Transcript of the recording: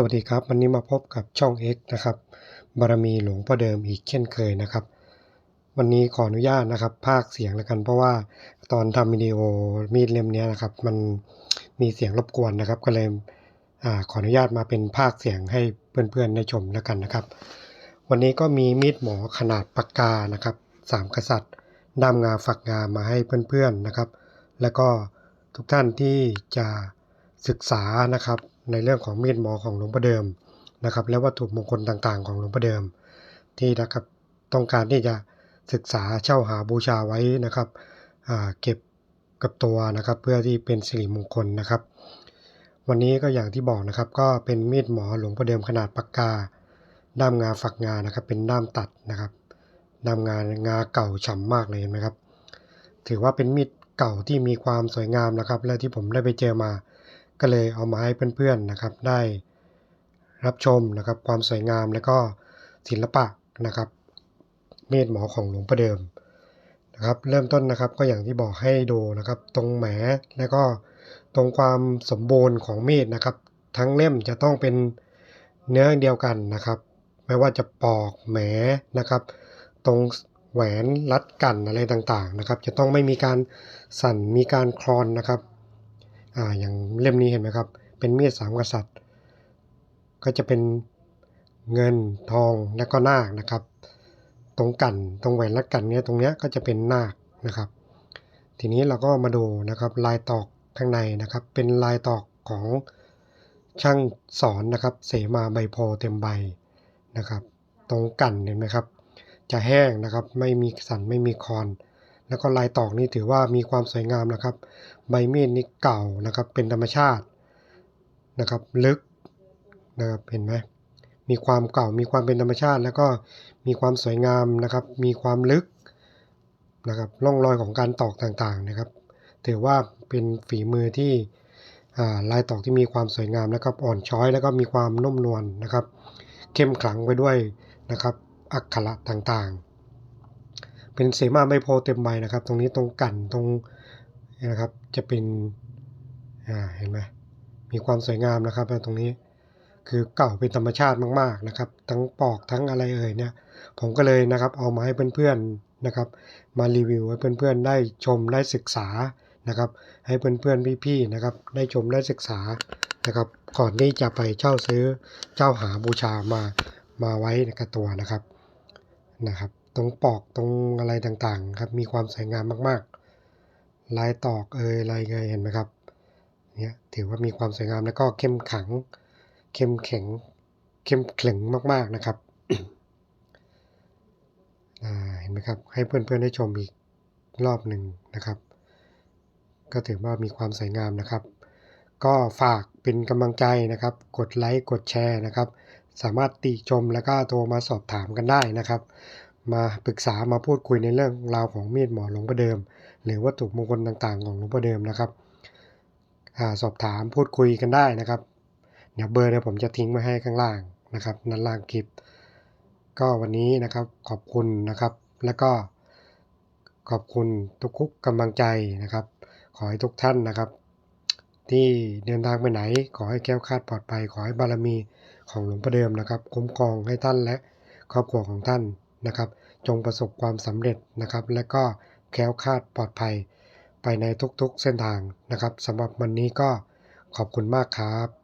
สวัสดีครับ วันนี้มาพบกับช่อง X นะครับ บารมีหลวงพ่อเดิมอีกเช่นเคยนะครับ วันนี้ขออนุญาตนะครับ ภาคเสียงแล้วกันเพราะว่าตอนทำวิดีโอมีดเล่มนี้นะครับ มันมีเสียงรบกวนนะครับ ก็เลยอขออนุญาตมาเป็นภาคเสียงให้เพื่อนๆได้ชมแล้วกันนะครับ วันนี้ก็มีมีดหมอขนาดปากกานะครับสามกษัตริย์ด้ามงาฝักงามาให้เพื่อนๆนะครับ แล้วก็ทุกท่านที่จะ ศึกษานะครับในเรื่องของมีดหมอของหลวงพ่อเดิมนะครับ และวัตถุมงคลต่างๆ ของหลวงพ่อเดิม ที่นะครับต้องการที่จะศึกษาเช่าหาบูชาไว้นะครับเก็บกับตัวนะครับ เพื่อที่เป็นสิริมงคลนะครับ วันนี้ก็อย่างที่บอกนะครับ ก็เป็นมีดหมอหลวงพ่อเดิมขนาดปากกาด้ามงาฝักงานะครับ เป็นด้ามตัดนะครับด้ามงางาเก่าฉ่ำมากเลยเห็นไหมครับ ถือว่าเป็นมีดเก่าที่มีความสวยงามนะครับ และที่ผมได้ไปเจอมา ก็เลยเอามาให้เพื่อนๆนะครับ ได้รับชมนะครับ ความสวยงามและก็ศิลปะนะครับ เมีดหมอของหลวงพ่อเดิมนะครับ เริ่มต้นนะครับก็อย่างที่บอกให้ดูนะครับ ตรงแหมและก็ตรงความสมบูรณ์ของเมีดนะครับ ทั้งเล่มจะต้องเป็นเนื้อเดียวกันนะครับไม่ว่าจะปอกแหมนะครับ ตรงแหวนรัดกันอะไรต่างๆนะครับ จะต้องไม่มีการสั่นมีการคลอนนะครับ อ่าอย่างเล่มนี้เห็นไหมครับ เป็นมีดสามกษัตริย์ ก็จะเป็นเงินทองและก็นาคนะครับ ตรงกันตรงแหวนรัดกันเนี้ยตรงเนี้ยก็จะเป็นนาคนะครับ ทีนี้เราก็มาดูนะครับลายตอกข้างในนะครับ เป็นลายตอกของช่างสอนนะครับ เสมาใบโพเต็มใบนะครับ ตรงกันเห็นไหมครับ จะแห้งนะครับไม่มีสันไม่มีคอน แล้วก็ลายตอกนี่ถือว่ามีความสวยงามนะครับ ใบมีดนี่เก่านะครับ เป็นธรรมชาตินะครับ ลึกนะครับเห็นไหมมีความเก่ามีความเป็นธรรมชาติ แล้วก็มีความสวยงามนะครับ มีความลึกนะครับร่องรอยของการตอกต่างๆนะครับ ถือว่าเป็นฝีมือที่ลายตอกที่มีความสวยงามนะครับ อ่อนช้อยแล้วก็มีความนุ่มนวลนะครับ เข้มขลังไปด้วยนะครับ อักขระต่างๆ เป็นเสมาไม่โพเต็มใบนะครับ ตรงนี้ตรงกันตรงนะครับจะเป็นอ่าเห็นไหมมีความสวยงามนะครับตรงนี้คือเก่าเป็นธรรมชาติมากๆนะครับ ทั้งปอกทั้งอะไรเอ่ยเนี่ย ผมก็เลยนะครับเอามาให้เพื่อนๆนะครับ มารีวิวให้เพื่อนๆได้ชมได้ศึกษานะครับ ให้เพื่อนๆพี่ๆนะครับ ได้ชมได้ศึกษานะครับ ก่อนที่จะไปเช่าซื้อเจ้าหาบูชามามาไว้ในกระตัวนะครับนะครับ ตรงปอกตรงอะไรต่างๆครับ มีความสวยงามมากๆ ลายตอกเอ่ยอะไรเอ่ยเห็นไหมครับเนี่ยถือว่ามีความสวยงามแล้วก็เข้มขัง เข้มแข็ง เข้มขลึงมากๆนะครับเห็นไหมครับ ให้เพื่อนๆได้ชมอีกรอบหนึ่งนะครับ ก็ถือว่ามีความสวยงามนะครับ ก็ฝากเป็นกำลังใจนะครับ กดไลค์กดแชร์นะครับ สามารถติชมแล้วก็โทรมาสอบถามกันได้นะครับ มาปรึกษามาพูดคุยในเรื่องราวของมีดหมอหลวงพ่อเดิม หรือวัตถุมงคลต่างๆ ของหลวงพ่อเดิมนะครับสอบถามพูดคุยกันได้นะครับ เดี๋ยวเบอร์เดี๋ยวผมจะทิ้งไว้ให้ข้างล่างนะครับด้านล่างคลิป ก็วันนี้นะครับขอบคุณนะครับ แล้วก็ขอบคุณทุกคุกกำลังใจนะครับ ขอให้ทุกท่านนะครับ ที่เดินทางไปไหน ขอให้แก้วคาดปลอดภัยขอให้บารมีของหลวงพ่อเดิมนะครับ คุ้มครองให้ท่านและครอบครัวของท่าน นะครับ จงประสบความสำเร็จนะครับ และก็แคล้วคลาดปลอดภัย ไปในทุกๆเส้นทางนะครับสำหรับวันนี้ก็ขอบคุณมากครับ